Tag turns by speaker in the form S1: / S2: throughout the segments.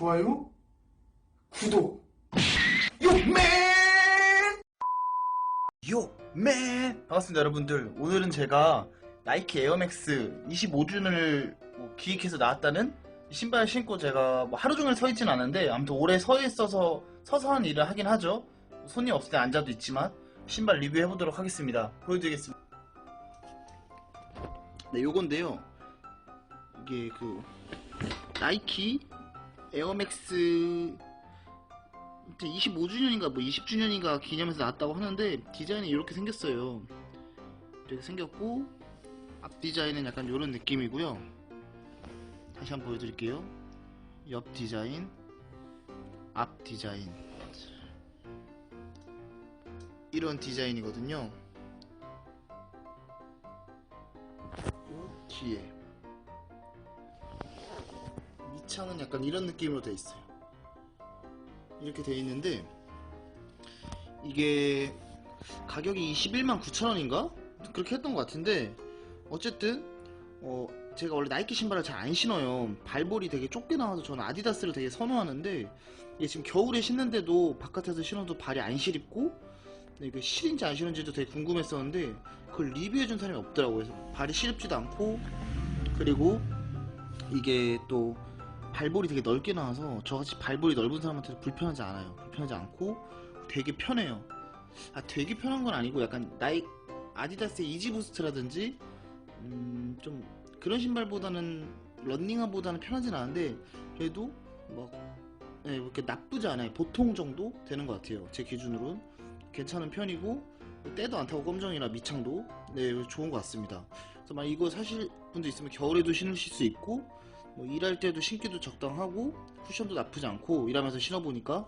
S1: 좋아요, 구독, 욕맨!
S2: 요! 맨! 반갑습니다 여러분들 오늘은 제가 나이키 에어맥스 25주년을 뭐 기획해서 나왔다는 신발 신고 제가 뭐 하루 종일 서 있진 않은데 아무튼 오래 서 있어서 서서 한 일을 하긴 하죠 손님 없을 때 앉아도 있지만 신발 리뷰해 보도록 하겠습니다 보여드리겠습니다 네 요건데요 이게 그 나이키 에어맥스 25주년인가 뭐 20주년인가 기념해서 나왔다고 하는데 디자인이 이렇게 생겼어요. 이렇게 생겼고 앞 디자인은 약간 이런 느낌이고요. 다시 한번 보여드릴게요. 옆 디자인, 앞 디자인 이런 디자인이거든요. 요 뒤에 밑창은 약간 이런 느낌으로 돼 있어요. 이렇게 돼 있는데 이게 가격이 21만 9천원인가? 그렇게 했던 것 같은데 어쨌든 어 제가 원래 나이키 신발을 잘 안 신어요 발볼이 되게 좁게 나와서 저는 아디다스를 되게 선호하는데 이게 지금 겨울에 신는데도 바깥에서 신어도 발이 안 시립고 이게 실인지 안 실인지도 되게 궁금했었는데 그걸 리뷰해준 사람이 없더라고요 발이 시립지도 않고 그리고 이게 또 발볼이 되게 넓게 나와서 저같이 발볼이 넓은 사람한테도 불편하지 않아요. 불편하지 않고 되게 편해요. 아 되게 편한 건 아니고 약간 나이 아디다스의 이지부스트라든지 음, 좀 그런 신발보다는 런닝화보다는 편하진 않은데 그래도 막 네, 이렇게 나쁘지 않아요. 보통 정도 되는 것 같아요. 제 기준으로는 괜찮은 편이고 때도 안 타고 껌정이나 밑창도 네 좋은 것 같습니다. 그래서 막 이거 사실 분도 있으면 겨울에도 신으실 수 있고 뭐 일할 때도 신기도 적당하고 쿠션도 나쁘지 않고 일하면서 신어보니까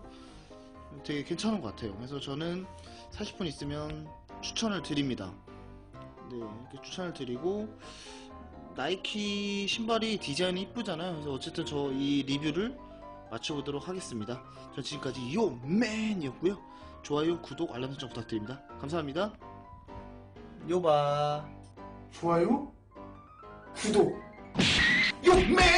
S2: 되게 괜찮은 것 같아요. 그래서 저는 40분 있으면 추천을 드립니다. 네, 이렇게 추천을 드리고 나이키 신발이 디자인이 이쁘잖아요. 그래서 어쨌든 저 이 리뷰를 마쳐보도록 하겠습니다. 전 지금까지 요맨이었고요. 좋아요, 구독, 알람 설정 부탁드립니다. 감사합니다. 요바.
S1: 좋아요, 구독, 욕맨!